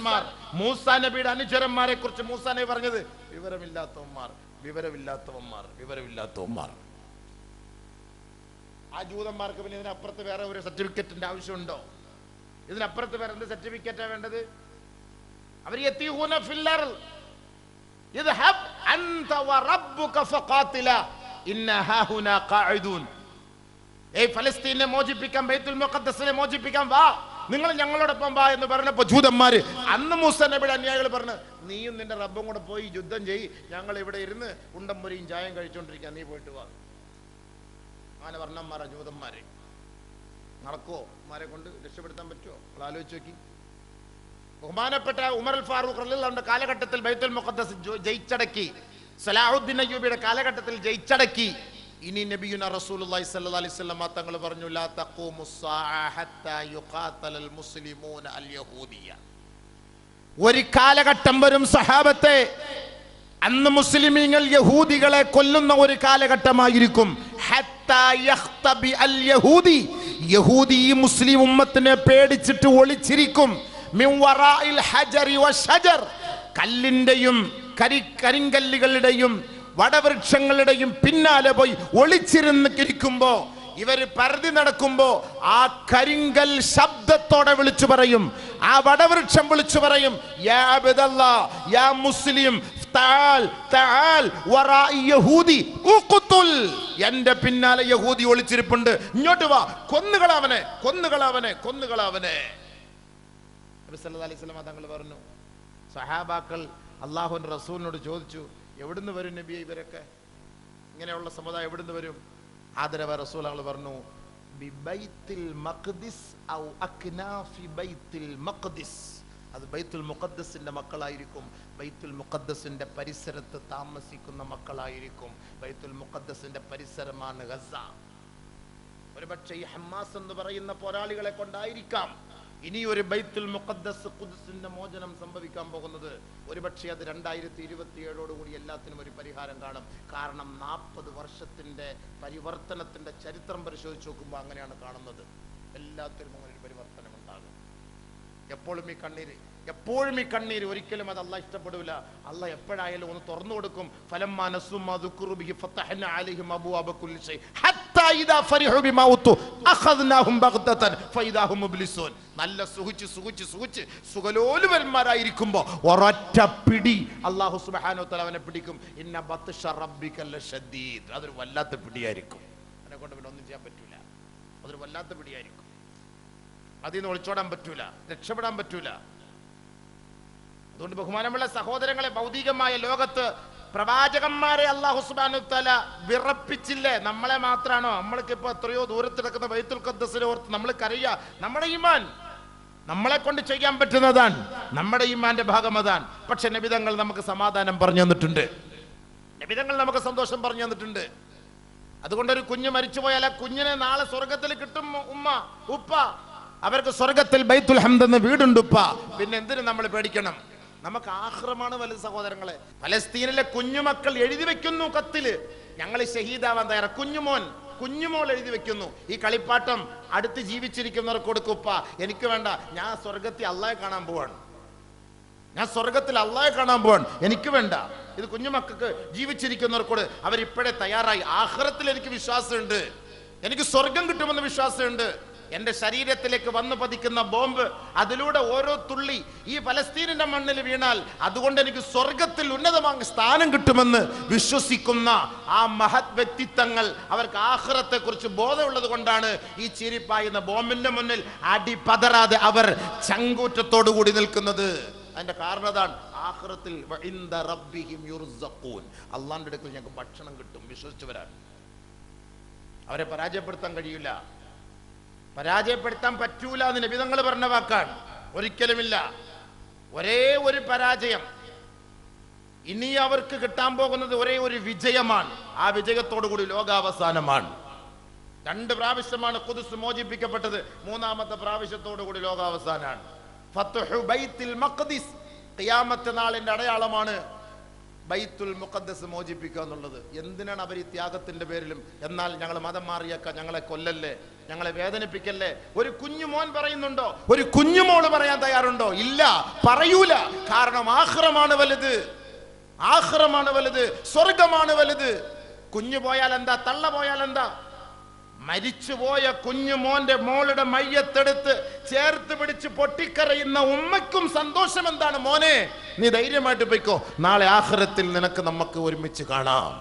മുർസൽമാർ മൂസാ നബിയുടെ അനുചരന്മാരെ കുറിച്ച് മൂസാ നബി പറഞ്ഞത് വിവരമില്ലാത്തവന്മാർ വിവരമില്ലാത്തവന്മാർ വിവരമില്ലാത്തവന്മാർ. ആ ജൂതന്മാർക്ക് പിന്നെ ഇതിനപ്പുറത്ത് വേറെ ഒരു സർട്ടിഫിക്കറ്റിന്റെ ആവശ്യമുണ്ടോ? ഇതിനപ്പുറത്ത് വേറെ എന്ത് സർട്ടിഫിക്കറ്റാ വേണ്ടത്? അവർ എത്തിഹൂന ഫില്ലർ ഇത് ഹബ് അൻത വറബ്ബുക ഫഖാതില ഇന്ന ഹാഹുന ഖാഇദൂൻ. ഏയ് ഫലസ്തീനെ മോചിപ്പിക്കാൻ ബൈത്തുൽ മുഖദ്ദസിനെ മോചിപ്പിക്കാൻ വാ. നിങ്ങൾ ഞങ്ങളോടൊപ്പം വാ എന്ന് പറഞ്ഞപ്പോ ജൂതന്മാര് അന്ന് മൂസ നബിയുടെ അനുയായികൾ പറഞ്ഞു നീയും നിന്റെ റബ്ബും കൂടെ പോയി യുദ്ധം ചെയ്യ്. ഞങ്ങൾ ഇവിടെ ഇരുന്ന് ഉണ്ടംപൊരിയും ചായം കഴിച്ചോണ്ടിരിക്കാൻ നീ പോയിട്ട് വാ. അങ്ങനെ വർണന്മാരാ ജൂതന്മാരെ. നടക്കോ മാരെ കൊണ്ട് രക്ഷപ്പെടുത്താൻ പറ്റുമോ നമ്മൾ ആലോചിച്ച് നോക്കി. ബഹുമാനപ്പെട്ട ഉമർ അൽ ഫാറൂഖ് റളിയല്ലാഹുവിന്റെ കാലഘട്ടത്തിൽ ബൈത്തുൽ മുഖദ്ദസ് ജയിച്ചടക്കി സലാഹുദ്ദീൻ അയ്യൂബിയുടെ കാലഘട്ടത്തിൽ ജയിച്ചടക്കി ഇനി നബിയുന റസൂലുള്ളാഹി സ്വല്ലല്ലാഹി അലൈഹി വസല്ലം തങ്ങൾ പറഞ്ഞു ലാ തഖൂമു ഹത്താ മുസ്ലിമൂന അൽ യഹൂദിയ. ഒരു കാലഘട്ടം വരും സഹാബത്തെ അന്ന് മുസ്ലിമീങ്ങൾ യഹൂദികളെ കൊല്ലുന്ന ഒരു കാലഘട്ടമായിരിക്കും. ഹത്താ യഖ്തബി അൽ യഹൂദി യഹൂദി മുസ്ലിം ഉമ്മത്തിനെ പേടിച്ചിട്ട് ഒളിച്ചിരിക്കും. മിൻ വറാഇൽ ഹജറി വശജർ കല്ലിന്റെയും കരി കരിങ്കല്ലുകളുടെയും വടവൃക്ഷങ്ങളുടെയും പിന്നാലെ പോയി ഒളിച്ചിരുന്ന് കിരിക്കുമ്പോ ഇവർ പരതി നടക്കുമ്പോ ആ കരിങ്കൽ ശബ്ദത്തോടെ വിളിച്ചു പറയും. ആ വടവൃക്ഷം വിളിച്ചു പറയും യാ യാ മുസ്ലിം. എന്റെ പിന്നാലെ യഹൂദി ഒളിച്ചിരിപ്പുണ്ട്. ഇങ്ങോട്ട് വാ കൊന്നുകളാവനെ കൊന്നുകളാവനെ കൊന്നുകളാവനെ നബി അലൈഹി തങ്ങൾ പറഞ്ഞു സഹാബാക്കൾ അള്ളാഹുവിന്റെ റസൂലിനോട് ചോദിച്ചു എവിടുന്ന് വരും നബിയെ ഇവരൊക്കെ? ഇങ്ങനെയുള്ള സമുദായം എവിടുന്ന് വരും? ആദരവ റസൂൽ ആൾ പറഞ്ഞു അത് ബൈത്തുൽ മുഖദ്ദസിന്റെ മക്കളായിരിക്കും. ബൈത്തുൽ മുഖദ്ദസിന്റെ പരിസരത്ത് താമസിക്കുന്ന മക്കളായിരിക്കും. ബൈത്തുൽ മുഖദ്ദസിന്റെ പരിസരമാണ് ഗസ. ഒരുപക്ഷെ ഈ ഹമ്മാസ് എന്ന് പറയുന്ന പോരാളികളെ കൊണ്ടായിരിക്കാം. ഇനി ഒരു ബൈത്തുൽ മുഖദ്ദസ് ഖുദ്സിന്റെ മോചനം സംഭവിക്കാൻ പോകുന്നത് ഒരുപക്ഷെ അത് രണ്ടായിരത്തി ഇരുപത്തി ഏഴോടുകൂടി എല്ലാത്തിനും ഒരു പരിഹാരം കാണും. കാരണം നാൽപ്പത് വർഷത്തിന്റെ പരിവർത്തനത്തിന്റെ ചരിത്രം പരിശോധിച്ച് നോക്കുമ്പോൾ അങ്ങനെയാണ് കാണുന്നത്. എല്ലാത്തിനും അങ്ങനെ ഒരു പരിവർത്തനം ഉണ്ടാകും. എപ്പോഴും ഈ കണ്ണീര് എപ്പോഴും ഈ കണ്ണീര് ഒരിക്കലും അത് അല്ല ഇഷ്ടപ്പെടില്ല അല്ല എപ്പോഴായാലും ഒന്ന് തുറന്നു കൊടുക്കും. ഫലം മനസ്സും നല്ല സുഖിച്ച് സുഖിച്ച് സുഖിച്ച് സുഖലോലുവന്മാരായിരിക്കുമ്പോ ഒരൊറ്റ പിടി അള്ളാഹു സുബ്ഹാനഹു വതആല അവനെ പിടിക്കും. ഇന്ന ബത്ത് ലശദീദ് അതൊരു വല്ലാത്ത പിടിയായിരിക്കും. അതിനെ കൊണ്ട് പിന്നെ ഒന്നും ചെയ്യാൻ പറ്റൂല. അതൊരു വല്ലാത്ത പിടിയായിരിക്കും. അതിൽ നിന്ന് ഒളിച്ചോടാൻ പറ്റൂല. രക്ഷപ്പെടാൻ പറ്റൂല. അതുകൊണ്ട് ബഹുമാനമുള്ള സഹോദരങ്ങളെ ഭൗതികമായ ലോകത്ത് പ്രവാചകന്മാരെ അള്ളാഹു സുബ്ഹാനഹു തആല വിറപ്പിച്ചില്ലേ? നമ്മളെ മാത്രമാണോ ഇപ്പൊ എത്രയോ ദൂരത്തിടക്കുന്ന വൈത്തുൽ ഖദ്ദസിനെ ഓർത്ത് നമ്മൾ കരയുക. നമ്മുടെ ഈമാൻ നമ്മളെ കൊണ്ട് ചെയ്യാൻ പറ്റുന്നതാണ്. നമ്മുടെ ഈമാന്റെ ഭാഗം അതാണ്. പക്ഷെ നബിതങ്ങൾ നമുക്ക് സമാധാനം പറഞ്ഞു തന്നിട്ടുണ്ട്. നബിതങ്ങൾ നമുക്ക് സന്തോഷം പറഞ്ഞു തന്നിട്ടുണ്ട്. അതുകൊണ്ട് ഒരു കുഞ്ഞ് മരിച്ചുപോയാൽ ആ കുഞ്ഞിനെ നാളെ സ്വർഗത്തിൽ കിട്ടും ഉമ്മ ഉപ്പ. അവർക്ക് സ്വർഗത്തിൽ ബൈത്തുൽ ഹംദ് എന്ന വീടുണ്ട് ഉപ്പ. പിന്നെ എന്തിനു നമ്മൾ പേടിക്കണം? നമുക്ക് ആഹ്റമാണ് വലുത് സഹോദരങ്ങളെ. പലസ്തീനിലെ കുഞ്ഞുമക്കൾ എഴുതി വെക്കുന്നു കത്തിൽ ഞങ്ങൾ ഷഹീദാവാൻ തയ്യാറ. കുഞ്ഞുമോൻ കുഞ്ഞുമോൾ എഴുതി വെക്കുന്നു. ഈ കളിപ്പാട്ടം അടുത്ത് ജീവിച്ചിരിക്കുന്നവർക്ക് കൊടുക്കുപ്പ എനിക്ക് വേണ്ട. ഞാൻ സ്വർഗത്തിൽ അള്ളാഹെ കാണാൻ പോവാണ്. ഞാൻ സ്വർഗത്തിൽ അള്ളാഹെ കാണാൻ പോവാണ്. എനിക്ക് വേണ്ട. ഇത് കുഞ്ഞുമക്കൾക്ക് ജീവിച്ചിരിക്കുന്നവർക്കോട് അവരിപ്പോഴേ തയ്യാറായി. ആഹ്റത്തിൽ എനിക്ക് വിശ്വാസമുണ്ട്. എനിക്ക് സ്വർഗം കിട്ടുമെന്ന് വിശ്വാസമുണ്ട്. എന്റെ ശരീരത്തിലേക്ക് വന്നു പതിക്കുന്ന ബോംബ് അതിലൂടെ ഓരോ തുള്ളി ഈ പലസ്തീനിന്റെ മണ്ണിൽ വീണാൽ അതുകൊണ്ട് എനിക്ക് സ്വർഗത്തിൽ ഉന്നതമായ സ്ഥാനം കിട്ടുമെന്ന് വിശ്വസിക്കുന്ന ആ മഹത് വ്യക്തിത്വങ്ങൾ അവർക്ക് ആഹ്റത്തെ കുറിച്ച് ബോധമുള്ളത് കൊണ്ടാണ് ഈ ചിരിപ്പായുന്ന ബോംബിന്റെ മുന്നിൽ അടി പതറാതെ അവർ ചങ്കൂറ്റത്തോടു കൂടി നിൽക്കുന്നത്. അതിന്റെ കാരണം അതാണ്. ആഹ്റത്തിൽ അള്ളാന്റെ അടുക്കൽ ഞങ്ങൾക്ക് ഭക്ഷണം കിട്ടും. വിശ്വസിച്ചവരാണ്. അവരെ പരാജയപ്പെടുത്താൻ കഴിയില്ല. പരാജയപ്പെടുത്താൻ പറ്റൂല എന്ന് നബിതങ്ങൾ പറഞ്ഞ വാക്കാണ്. ഒരിക്കലുമില്ല. ഒരേ ഒരു പരാജയം. ഇനി അവർക്ക് കിട്ടാൻ പോകുന്നത് ഒരേ ഒരു വിജയമാണ്. ആ വിജയത്തോടു കൂടി ലോകാവസാനമാണ്. രണ്ട് പ്രാവശ്യമാണ് കുതിസ് മോചിപ്പിക്കപ്പെട്ടത്. മൂന്നാമത്തെ പ്രാവശ്യത്തോടു കൂടി ലോകാവസാനാണ് ബൈത്തുൽ മഖ്ദിസ്. ഖിയാമത്ത് നാളിന്റെ അടയാളമാണ് ബൈത്തുൽ മുഖദ്ദസ് മോചിപ്പിക്കുക എന്നുള്ളത്. എന്തിനാണ് അവർ ഈ ത്യാഗത്തിന്റെ പേരിലും എന്നാൽ ഞങ്ങൾ മതം മാറിയേക്ക ഞങ്ങളെ കൊല്ലല്ലേ ഞങ്ങളെ വേദനിപ്പിക്കല്ലേ? ഒരു കുഞ്ഞുമോൻ പറയുന്നുണ്ടോ? ഒരു കുഞ്ഞുമോൾ പറയാൻ തയ്യാറുണ്ടോ? ഇല്ല പറയൂല. കാരണം ആഹ്റമാണ് വലുത്. ആഹ്റമാണ് വലുത്. സ്വർഗമാണ് വലുത്. കുഞ്ഞു പോയാൽ എന്താ തള്ള പോയാൽ എന്താ മരിച്ചുപോയ കുഞ്ഞു മോന്റെ മോളുടെ മയ്യത്തെടുത്ത് ചേർത്ത് പിടിച്ച് പൊട്ടിക്കരയുന്ന ഉമ്മയ്ക്കും സന്തോഷം എന്താണ് മോനെ? നീ ധൈര്യമായിട്ട് പോയിക്കോ. നാളെ ആഹ്റത്തിൽ നിനക്ക് നമുക്ക് ഒരുമിച്ച് കാണാം.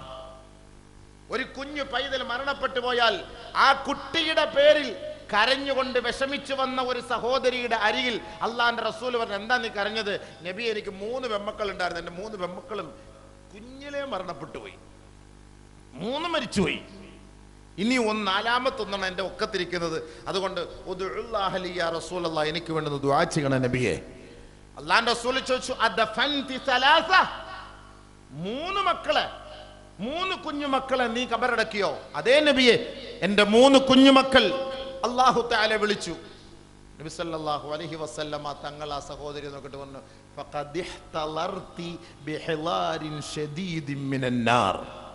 ഒരു കുഞ്ഞു പൈതൽ മരണപ്പെട്ടു പോയാൽ ആ കുട്ടിയുടെ പേരിൽ കരഞ്ഞുകൊണ്ട് വിഷമിച്ചു വന്ന ഒരു സഹോദരിയുടെ അരികിൽ അള്ളാന്റെ റസൂൽ പറഞ്ഞു എന്താ നീ കരഞ്ഞത്? നബി എനിക്ക് മൂന്ന് വെമ്മക്കൾ ഉണ്ടായിരുന്നു എന്റെ മൂന്ന് വെമ്മക്കളും കുഞ്ഞിലേ മരണപ്പെട്ടു പോയി. മൂന്ന് മരിച്ചുപോയി. ഇനി ഒന്ന് നാലാമത്തൊന്നാണ് എന്റെ ഒക്കത്തിരിക്കുന്നത്. അതുകൊണ്ട് റസൂൽ അല്ലാ എനിക്ക് വേണ്ടത് ദുആ നബിയെ. അള്ളാന്റെ റസൂൽ ചോദിച്ചു? മൂന്ന് മക്കളെ മൂന്ന് കുഞ്ഞുമക്കളെ നീ കബറടക്കിയോ? അതേ നബിയെ എന്റെ മൂന്ന് കുഞ്ഞുമക്കൾ അള്ളാഹു താലെ വിളിച്ചു. നബി സല്ലല്ലാഹു അലൈഹി വസല്ലമ തങ്ങൾ ആ സഹോദരി നോക്കിട്ട് പറഞ്ഞു "ഫഖദ് ഇഹ്തളർതി ബിഹിളാരിൻ ഷദീദിൻ മിനൻ നാർ."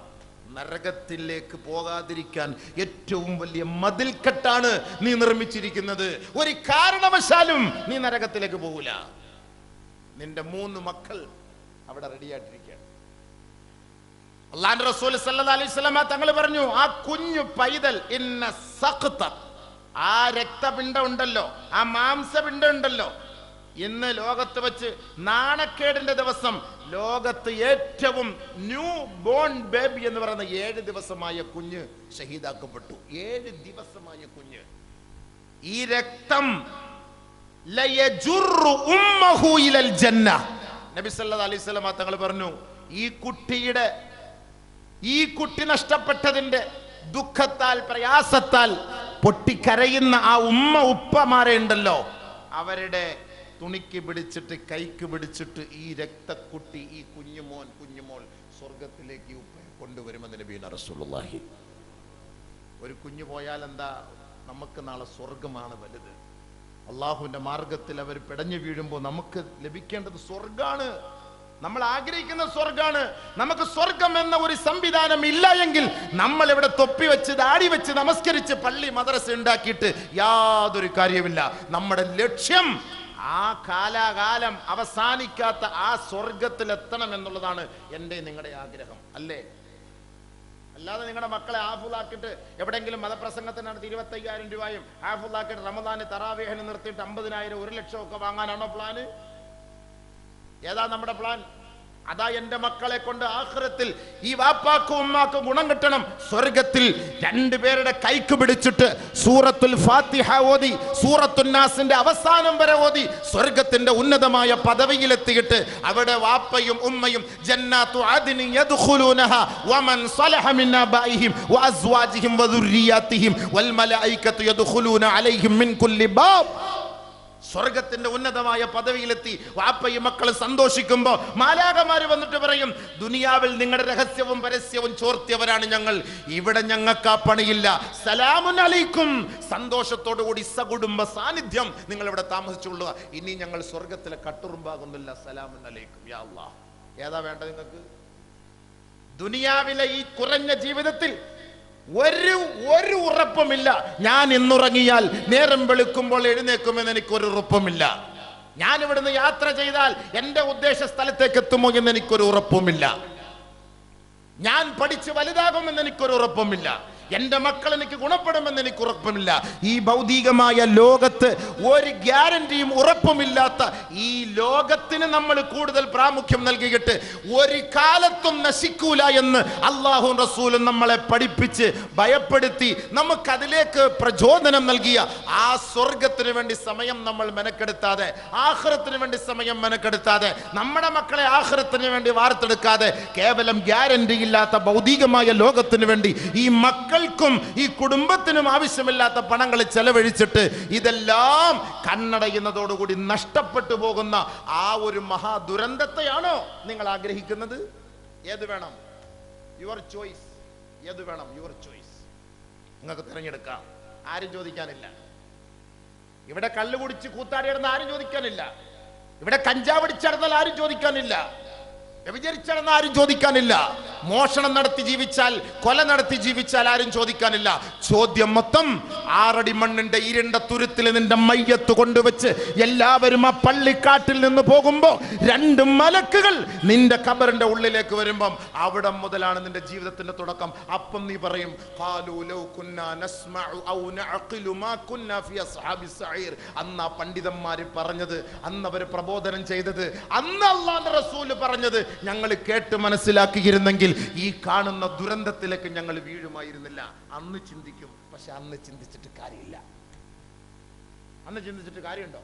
നരകത്തിലേക്ക് പോകാതിരിക്കാൻ ഏറ്റവും വലിയ മതിൽക്കെട്ടാണ് നീ നിർമ്മിച്ചിരിക്കുന്നത്. ഒരു കാരണവശാലും നീ നരകത്തിലേക്ക് പോകൂല. നിന്റെ മൂന്ന് മക്കൾ അവിടെ റെഡിയായിട്ടിരിക്കുകയാണ് അള്ളാന്റെ റസൂൽ സല്ലല്ലാഹു അലൈഹി തങ്ങൾ പറഞ്ഞു ആ കുഞ്ഞു പൈതൽ ഇന്ന ആ രക്തപിണ്ഡം ഉണ്ടല്ലോ ആ മാംസപിണ്ഡം ഉണ്ടല്ലോ ഇന്ന് ലോകത്ത് വെച്ച് നാണക്കേടിന്റെ ദിവസം ലോകത്ത് ഏറ്റവും ന്യൂ ബോൺ ബേബി എന്ന് പറയുന്ന ഏഴ് ദിവസമായ കുഞ്ഞ് ഷഹീദാക്കപ്പെട്ടു ഏഴ് ദിവസമായ കുഞ്ഞ്. ഈ രക്തം നബി അലൈഹി തങ്ങൾ പറഞ്ഞു ഈ കുട്ടിയുടെ ഈ കുട്ടി നഷ്ടപ്പെട്ടതിന്റെ ദുഃഖത്താൽ പ്രയാസത്താൽ പൊട്ടിക്കരയുന്ന ആ ഉമ്മ ഉപ്പമാരെ ഉണ്ടല്ലോ. അവരുടെ തുണിക്ക് പിടിച്ചിട്ട് കൈക്ക് പിടിച്ചിട്ട് ഈ രക്തക്കുട്ടി ഈ കുഞ്ഞുമോൻ കുഞ്ഞുമോൾ സ്വർഗത്തിലേക്ക് കൊണ്ടുവരുമെന്ന് നബീന റസൂലുള്ളാഹി. ഒരു കുഞ്ഞു പോയാൽ എന്താ നമുക്ക് നാളെ സ്വർഗമാണ് വലുത്. അള്ളാഹുവിന്റെ മാർഗത്തിൽ അവർ പിടഞ്ഞു വീഴുമ്പോൾ നമുക്ക് ലഭിക്കേണ്ടത് സ്വർഗാണ് നമ്മൾ ആഗ്രഹിക്കുന്ന സ്വർഗാണ് നമുക്ക് സ്വർഗം എന്ന ഒരു സംവിധാനം ഇല്ല എങ്കിൽ നമ്മൾ ഇവിടെ തൊപ്പി വെച്ച് ദാടി വെച്ച് നമസ്കരിച്ച് പള്ളി മദ്രസ ഉണ്ടാക്കിയിട്ട് യാതൊരു കാര്യമില്ല നമ്മുടെ ലക്ഷ്യം ആ കാലാകാലം അവസാനിക്കാത്ത ആ സ്വർഗത്തിലെത്തണം എന്നുള്ളതാണ് എന്റെ നിങ്ങളുടെ ആഗ്രഹം അല്ലേ? അല്ലാതെ നിങ്ങളുടെ മക്കളെ ആഫുലാക്കിയിട്ട് എവിടെയെങ്കിലും മതപ്രസംഗത്തിന് നടത്തി ഇരുപത്തയ്യായിരം രൂപയും ആഫുലാക്കിയിട്ട് റമദാന് തറാവേഹന് നിർത്തിയിട്ട് അമ്പതിനായിരം ഒരു ലക്ഷം ഒക്കെ വാങ്ങാനാണോ പ്ലാന് ഏതാ നമ്മുടെ പ്ലാൻ അതാ എന്റെ മക്കളെ കൊണ്ട് ആഹ്റത്തിൽ ഈ വാപ്പാക്കും ഉമ്മാക്കും ഗുണം കിട്ടണം. സ്വർഗത്തിൽ രണ്ടുപേരുടെ കൈക്ക് പിടിച്ചിട്ട് സൂറത്തുൽ ഫാത്തിഹ ഓതി സൂറത്തുന്നാസിന്റെ അവസാനം വരെ ഓതി സ്വർഗത്തിന്റെ ഉന്നതമായ പദവിയിലെത്തിയിട്ട് അവിടെ വാപ്പയും ഉമ്മയും ജന്നാത്തു അദ്നി യദ്ഖുലൂനഹ വമൻ വഅസ്വാജിഹിം വൽ മലായികത്തു യദ്ഖുലൂന അലൈഹിം മിൻ കുല്ലി ബാബ്. സ്വർഗത്തിന്റെ ഉന്നതമായ പദവിയിലെത്തി വാപ്പയും മക്കളും സന്തോഷിക്കുമ്പോ മാലാകമാര് വന്നിട്ട് പറയും ദുനിയാവിൽ നിങ്ങളുടെ രഹസ്യവും പരസ്യവും ചോർത്തിയവരാണ് ഞങ്ങൾ. ഇവിടെ ഞങ്ങൾക്ക് ആ പണിയില്ല. സലാമുൻ അലൈക്കും. സന്തോഷത്തോടുകൂടി സകുടുംബ സാന്നിധ്യം നിങ്ങൾ ഇവിടെ താമസിച്ചുകൊള്ളുക. ഇനി ഞങ്ങൾ സ്വർഗത്തിലെ കട്ടുറുമ്പാകുന്നില്ല. സലാമുൻ അലൈക്കും യാ ഏതാ വേണ്ട നിങ്ങൾക്ക്? ദുനിയാവിലെ ഈ കുറഞ്ഞ ജീവിതത്തിൽ ഒരു ഒരു ഉറപ്പുമില്ല. ഞാൻ ഇന്നുറങ്ങിയാൽ നേരം വെളുക്കുമ്പോൾ എഴുന്നേക്കുമെന്ന് എനിക്കൊരു ഉറപ്പുമില്ല. ഞാൻ ഇവിടുന്ന് യാത്ര ചെയ്താൽ എന്റെ ഉദ്ദേശ സ്ഥലത്തേക്ക് എത്തുമോ എന്ന് എനിക്കൊരു ഉറപ്പുമില്ല. ഞാൻ പഠിച്ച് വലുതാകുമെന്ന് എനിക്കൊരു ഉറപ്പുമില്ല. എന്റെ മക്കൾ എനിക്ക് ഗുണപ്പെടുമെന്ന് എനിക്ക് ഉറപ്പുമില്ല. ഈ ഭൗതികമായ ലോകത്ത് ഒരു ഗ്യാരണ്ടിയും ഉറപ്പുമില്ലാത്ത ഈ ലോകത്തിന് നമ്മൾ കൂടുതൽ പ്രാമുഖ്യം നൽകിയിട്ട് ഒരു കാലത്തും നശിക്കൂല എന്ന് അള്ളാഹു റസൂലും നമ്മളെ പഠിപ്പിച്ച് ഭയപ്പെടുത്തി നമുക്കതിലേക്ക് പ്രചോദനം നൽകിയ ആ സ്വർഗത്തിന് വേണ്ടി സമയം നമ്മൾ മെനക്കെടുത്താതെ ആഹ്റത്തിന് വേണ്ടി സമയം മെനക്കെടുത്താതെ നമ്മുടെ മക്കളെ ആഹ്റത്തിന് വേണ്ടി വാർത്തെടുക്കാതെ കേവലം ഗ്യാരണ്ടി ഇല്ലാത്ത ഭൗതികമായ ലോകത്തിന് വേണ്ടി ഈ മക്കൾക്കും ഈ കുടുംബത്തിനും ആവശ്യമില്ലാത്ത പണങ്ങൾ ചെലവഴിച്ചിട്ട് ഇതെല്ലാം കണ്ണടയുന്നതോടുകൂടി നഷ്ടപ്പെട്ടു പോകുന്ന ആ ഒരു മഹാദുരന്തത്തെയാണോ നിങ്ങൾ ആഗ്രഹിക്കുന്നത്? ഏത് വേണം? യുവർ ചോയ്സ് ഏത് വേണം? യുവർ ചോയ്സ് നിങ്ങൾക്ക് തിരഞ്ഞെടുക്കാം. ആരും ചോദിക്കാനില്ല. ഇവിടെ കല്ല് കുടിച്ച് കൂത്താടി ആരും ചോദിക്കാനില്ല. ഇവിടെ കഞ്ചാവടിച്ചടന്നാൽ ആരും ചോദിക്കാനില്ല. വ്യഭിചരിച്ചതെന്ന് ആരും ചോദിക്കാനില്ല. മോഷണം നടത്തി ജീവിച്ചാൽ കൊല നടത്തി ജീവിച്ചാൽ ആരും ചോദിക്കാനില്ല. ചോദ്യം മൊത്തം ആറടി മണ്ണിന്റെ ഇരണ്ട തുരുത്തിൽ നിന്റെ മയ്യത്ത് കൊണ്ടുവച്ച് എല്ലാവരും ആ പള്ളിക്കാട്ടിൽ നിന്ന് പോകുമ്പോൾ രണ്ട് മലക്കുകൾ നിന്റെ കബറിന്റെ ഉള്ളിലേക്ക് വരുമ്പം അവിടെ മുതലാണ് നിന്റെ ജീവിതത്തിന്റെ തുടക്കം. അപ്പം നീ പറയും. അന്ന് ആ പണ്ഡിതന്മാര് പറഞ്ഞത് അന്ന് അവർ പ്രബോധനം ചെയ്തത് അന്ന് അള്ളാന്റെ റസൂൽ പറഞ്ഞത് ഞങ്ങൾ കേട്ട് മനസ്സിലാക്കിയിരുന്നെങ്കിൽ ഈ കാണുന്ന ദുരന്തത്തിലേക്ക് ഞങ്ങൾ വീഴുമായിരുന്നില്ല. അന്ന് ചിന്തിക്കും പക്ഷെ അന്ന് ചിന്തിച്ചിട്ട് കാര്യമില്ല. അന്ന് ചിന്തിച്ചിട്ട് കാര്യമുണ്ടോ?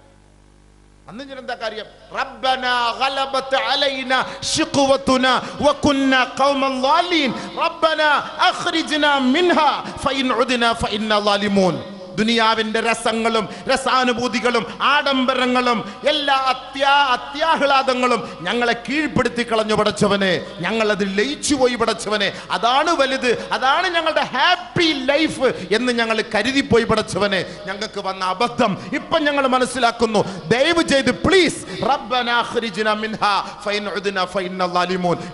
അന്ന് എന്താ കാര്യം. റബ്ബന ഗലബത് അലൈന ശിഖവതുന വകുന്ന ഖൗമൻ ളാലീൻ റബ്ബന അഖ്രിജ്ന മിൻഹാ ഫഇൻ ഉദ്ന ഫഇന്ന ളാലിമൂൻ ദുനിയാവിന്റെ രസങ്ങളും രസാനുഭൂതികളും ആഡംബരങ്ങളും എല്ലാ അത്യാ അത്യാഹ്ലാദങ്ങളും ഞങ്ങളെ കീഴ്പ്പെടുത്തി കളഞ്ഞു പടച്ചവനെ. ഞങ്ങളത് അതിൽ ലയിച്ചു പോയി പടച്ചവനെ. അതാണ് വലുത് അതാണ് ഞങ്ങളുടെ ഹാപ്പി ലൈഫ് എന്ന് ഞങ്ങൾ കരുതിപ്പോയി പടച്ചവനെ. ഞങ്ങൾക്ക് വന്ന അബദ്ധം ഇപ്പൊ ഞങ്ങൾ മനസ്സിലാക്കുന്നു. ദയവ് ചെയ്ത് പ്ലീസ്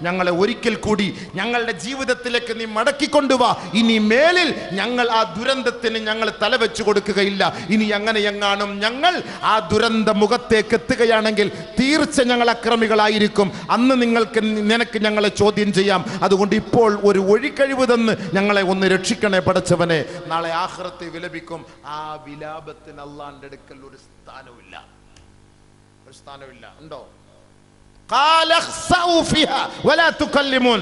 ഞങ്ങളെ ഒരിക്കൽ കൂടി ഞങ്ങളുടെ ജീവിതത്തിലേക്ക് നീ മടക്കിക്കൊണ്ടുവാ. ഇനി മേലിൽ ഞങ്ങൾ ആ ദുരന്തത്തിന് ഞങ്ങൾ തലവെച്ചു കൊടുക്കുകയില്ല. ഇനി അങ്ങനെ എങ്ങാനും ഞങ്ങൾ ആ ദുരന്ത മുഖത്തേക്ക് എത്തുകയാണെങ്കിൽ തീർച്ച ഞങ്ങൾ അക്രമികളായിരിക്കും. അന്ന് നിങ്ങൾക്ക് നിനക്ക് ഞങ്ങളെ ചോദ്യം ചെയ്യാം. അതുകൊണ്ട് ഇപ്പോൾ ഒരു ഒഴിക്കഴിവ് തന്ന് ഞങ്ങളെ ഒന്ന് രക്ഷിക്കണേ പടച്ചവനെ. നാളെ ആഹ്റത്തെ വിലപിക്കും. ആ വിലാപത്തിന് അള്ളാന്റെ അടുക്കൽ ഒരു സ്ഥാനമില്ല ഒരു സ്ഥാനമില്ല ഉണ്ടോ? قال اخسأوا فيها ولا تكلمون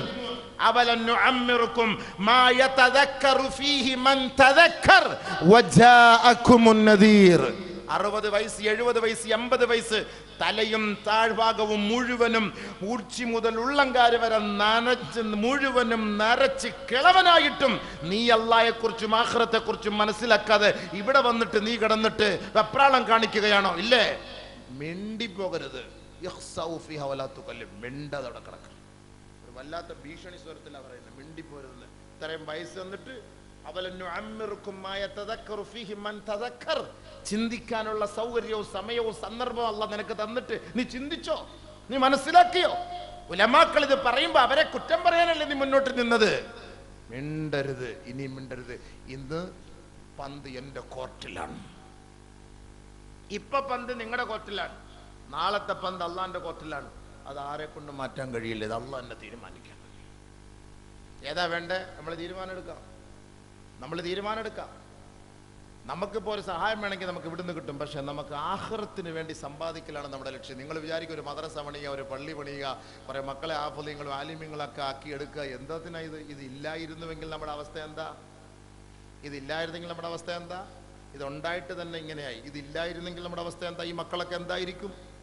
أولم نعمركم ما يتذكر فيه من تذكر وجاءكم النذير അറുപത് വയസ്സ് എഴുപത് വയസ്സ് എൺപത് വയസ്സ് തലയും താഴ്ഭാഗവും മുഴുവനും ഊർച്ചി മുതൽ ഉള്ളങ്കാര് വരെ നനച്ച് മുഴുവനും നരച്ച് കിളവനായിട്ടും നീ അള്ളായെ കുറിച്ചും ആഹ്റത്തെ കുറിച്ചും മനസ്സിലാക്കാതെ ഇവിടെ വന്നിട്ട് നീ കിടന്നിട്ട് വെപ്രാളം കാണിക്കുകയാണോ ഇല്ലേ മിണ്ടിപ്പോകരുത് യഹ്സൗ ഫിഹ വലാ തുകല്ലിം. മിണ്ടാതെ അവിടെ കിടക്കണം. ഒരു വല്ലാത്ത ഭീഷണി സ്വരത്തിലാണ് പറയുന്നത് മിണ്ടിപ്പോരുന്നത് ഇത്രയും വയസ്സ് വന്നിട്ട് ചിന്തിക്കാനുള്ള സൗകര്യവും സമയവും സന്ദർഭവും അല്ല നിനക്ക് തന്നിട്ട് നീ ചിന്തിച്ചോ? നീ മനസ്സിലാക്കിയോ? ഉലമാക്കൾ ഇത് പറയുമ്പോ അവരെ കുറ്റം പറയാനല്ലേ നീ മുന്നോട്ട് നിന്നത്? മിണ്ടരുത്. ഇനി മിണ്ടരുത്. ഇന്ന് പന്ത് എന്റെ കോർട്ടിലാണ്. ഇപ്പൊ പന്ത് നിങ്ങളുടെ കോർട്ടിലാണ്. നാളത്തെ പന്ത് അള്ളാന്റെ കോർട്ടിലാണ് അത് ആരെ കൊണ്ട് മാറ്റാൻ കഴിയില്ല. ഇത് അള്ളാഹ് എന്നെ ഏതാ വേണ്ടേ? നമ്മൾ തീരുമാനം എടുക്കാം നമ്മൾ തീരുമാനം എടുക്കാം നമുക്കിപ്പോൾ ഒരു സഹായം വേണമെങ്കിൽ നമുക്ക് ഇവിടുന്ന് കിട്ടും. പക്ഷെ നമുക്ക് ആഹ്റത്തിന് വേണ്ടി സമ്പാദിക്കലാണ് നമ്മുടെ ലക്ഷ്യം. നിങ്ങൾ വിചാരിക്കും ഒരു മദ്രസ പണിയുക ഒരു പള്ളി പണിയുക കുറേ മക്കളെ ആഫലിങ്ങളും ആലിമ്യങ്ങളൊക്കെ ആക്കി എടുക്കുക. എന്തതിനാ ഇത്? ഇത് ഇല്ലായിരുന്നുവെങ്കിൽ നമ്മുടെ അവസ്ഥ എന്താ? ഇതില്ലായിരുന്നെങ്കിൽ നമ്മുടെ അവസ്ഥ എന്താ? ഇതുണ്ടായിട്ട് തന്നെ ഇങ്ങനെയായി. ഇതില്ലായിരുന്നെങ്കിൽ നമ്മുടെ അവസ്ഥ എന്താ? ഈ മക്കളൊക്കെ എന്തായിരിക്കും?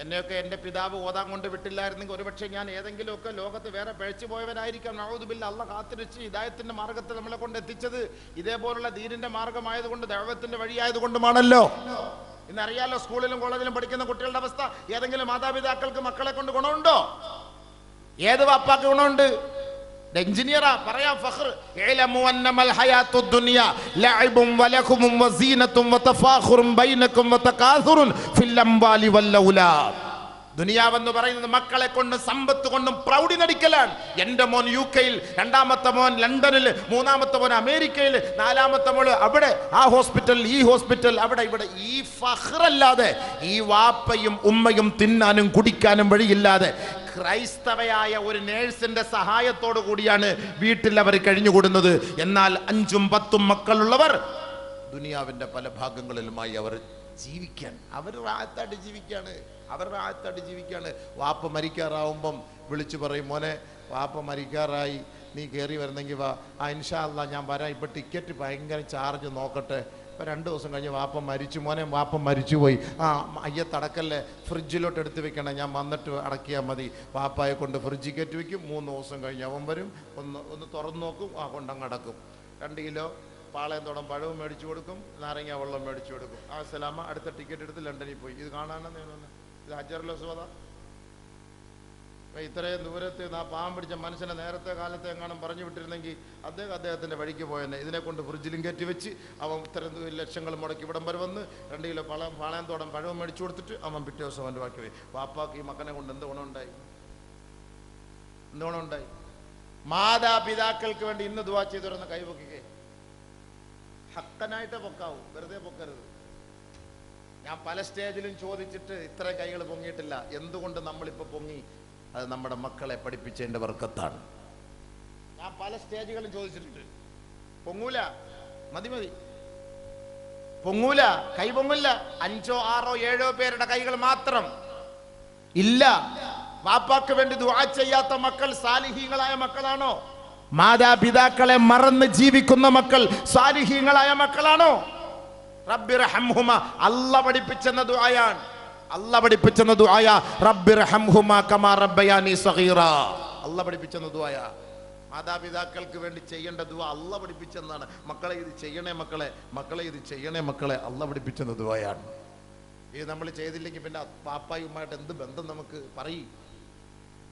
എന്നെയൊക്കെ എന്റെ പിതാവ് ഓതാൻ കൊണ്ട് വിട്ടില്ലായിരുന്നെങ്കിൽ ഒരുപക്ഷെ ഞാൻ ഏതെങ്കിലുമൊക്കെ ലോകത്ത് വേറെ പഴച്ചു പോയവനായിരിക്കാം. നവദുബില്ല അള്ള കാത്തിരിച്ച് ഇതായത്തിന്റെ മാർഗത്തിൽ നമ്മളെ കൊണ്ട് എത്തിച്ചത് ഇതേപോലുള്ള ദീനിന്റെ മാർഗമായതുകൊണ്ട് ദൈവത്തിന്റെ വഴിയായതുകൊണ്ടുമാണല്ലോ. ഇന്നറിയാലോ സ്കൂളിലും കോളേജിലും പഠിക്കുന്ന കുട്ടികളുടെ അവസ്ഥ? ഏതെങ്കിലും മാതാപിതാക്കൾക്ക് മക്കളെ കൊണ്ട് ഗുണമുണ്ടോ? ഏത് വാപ്പാക്ക് ഗുണമുണ്ട്? എഞ്ചിനീയറാ ഫഖർ ബൈനക്കും വതകാസുറുൻ ഫിൽ അംവാലി ദുനിയാവെന്ന് പറയുന്നത് മക്കളെ കൊണ്ട് സമ്പത്ത് കൊണ്ടും പ്രൗഢി നടിക്കലാണ്. എന്റെ മോൻ യു കെയിൽ രണ്ടാമത്തെ മോൻ ലണ്ടനിൽ മൂന്നാമത്തെ മോൻ അമേരിക്കയിൽ നാലാമത്തെ മോൾ അവിടെ ആ ഹോസ്പിറ്റൽ ഈ ഹോസ്പിറ്റൽ അവിടെ ഇവിടെ ഈ ഫഹ്റല്ലാതെ ഈ വാപ്പയും ഉമ്മയും തിന്നാനും കുടിക്കാനും വഴിയില്ലാതെ ക്രൈസ്തവയായ ഒരു നേഴ്സിന്റെ സഹായത്തോടു കൂടിയാണ് വീട്ടിൽ അവർ കഴിഞ്ഞുകൂടുന്നത്. എന്നാൽ അഞ്ചും പത്തും മക്കളുള്ളവർ ദുനിയാവിന്റെ പല ഭാഗങ്ങളിലുമായി അവർ ജീവിക്കാൻ അവർ റായത്തായിട്ട് ജീവിക്കാണ് അവർ റായത്തായിട്ട് ജീവിക്കാണ്. വാപ്പ മരിക്കാറാവുമ്പം വിളിച്ചു പറയും മോനെ വാപ്പ മരിക്കാറായി നീ കയറി വരുന്നെങ്കിൽ വാ. ആ ഇൻഷാ അല്ല ഞാൻ വരാം. ഇപ്പം ടിക്കറ്റ് ഭയങ്കര ചാർജ് നോക്കട്ടെ. ഇപ്പം രണ്ട് ദിവസം കഴിഞ്ഞ് വാപ്പ മരിച്ചു. മോനെ വാപ്പ മരിച്ചു പോയി. ആ അയ്യത്തടക്കല്ലേ ഫ്രിഡ്ജിലോട്ട് എടുത്ത് വെക്കണം. ഞാൻ വന്നിട്ട് അടക്കിയാൽ മതി. വാപ്പായെ കൊണ്ട് ഫ്രിഡ്ജിൽ കയറ്റി വെക്കും. മൂന്ന് ദിവസം കഴിഞ്ഞ് അവൻ വരും. ഒന്ന് ഒന്ന് തുറന്നു നോക്കും. ആ കൊണ്ടങ്ങ് അടക്കും രണ്ട് കിലോ പാളയത്തോളം പഴവും മേടിച്ചു കൊടുക്കും. നാരങ്ങ വെള്ളം മേടിച്ചു കൊടുക്കും. ആ സലാമ അടുത്ത ടിക്കറ്റ് എടുത്ത് ലണ്ടനിൽ പോയി. ഇത് കാണാനാണ് ഇത് ഹജറുൽ അസ്വദ അപ്പൊ ഇത്രയും ദൂരത്ത് നിന്ന് ആ പാവം പിടിച്ച മനുഷ്യനെ നേരത്തെ കാലത്തെ എങ്ങാനും പറഞ്ഞു വിട്ടിരുന്നെങ്കിൽ അദ്ദേഹം അദ്ദേഹത്തിന്റെ വഴിക്ക് പോയെന്നെ. ഇതിനെ കൊണ്ട് ഫ്രിഡ്ജിലും കയറ്റി വെച്ച് അവൻ ദൂ- ലക്ഷങ്ങൾ മുടക്കി ഇവിടം വരെ വന്ന് രണ്ട് കിലോ പഴം തോടം പഴവും മേടിച്ചു കൊടുത്തിട്ട് അവൻ പിറ്റേ ദിവസം അവന്റെ ബാക്കി പോയി. വാപ്പാക്ക് ഈ മക്കനെ കൊണ്ട് എന്ത് ഗുണമുണ്ടായി? എന്ത് ഗുണമുണ്ടായി? മാതാപിതാക്കൾക്ക് വേണ്ടി ഇന്ന് ദുവാ ചെയ്തിരുന്ന കൈപൊക്കിക്കേ ഹക്കനായിട്ട് പൊക്കാവൂ. വെറുതെ പൊക്കരുത്. ഞാൻ പല സ്റ്റേജിലും ചോദിച്ചിട്ട് ഇത്ര കൈകൾ പൊങ്ങിയിട്ടില്ല. എന്തുകൊണ്ട് നമ്മളിപ്പോൾ പൊങ്ങി? അത് നമ്മുടെ മക്കളെ പഠിപ്പിച്ചതിന്റെ വർക്കത്താണ്. ഞാൻ പല സ്റ്റേജുകളും ചോദിച്ചിട്ടുണ്ട്. പൊങ്ങൂല മതി മതി. പൊങ്ങൂല കൈ പൊങ്ങില്ല അഞ്ചോ ആറോ ഏഴോ പേരുടെ കൈകൾ മാത്രം. ഇല്ല. വാപ്പാക്ക് വേണ്ടി ദുആ ചെയ്യാത്ത മക്കൾ സാലിഹീങ്ങളായ മക്കളാണോ? മാതാപിതാക്കളെ മറന്ന് ജീവിക്കുന്ന മക്കൾ സാലിഹീങ്ങളായ മക്കളാണോ? റബ്ബിറഹംഹുമ അല്ല പഠിപ്പിച്ചെന്ന ദുആയാണ്. അല്ല പഠിപ്പിച്ചെന്ന ദുആയ കമാ സഗീറ. അല്ല പഠിപ്പിച്ചെന്ന ദുആയ മാതാപിതാക്കൾക്ക് വേണ്ടി ചെയ്യേണ്ട ദുആ അല്ല പഠിപ്പിച്ചെന്നാണ്. മക്കളെ ഇത് ചെയ്യണേ മക്കളെ മക്കളെ ഇത് ചെയ്യണേ മക്കളെ. അല്ല പഠിപ്പിച്ചെന്ന ദുആയാണ്. ഇത് നമ്മൾ ചെയ്തില്ലെങ്കിൽ പിന്നെ പാപ്പായുമായിട്ട് എന്ത് ബന്ധം നമുക്ക്? പറയും.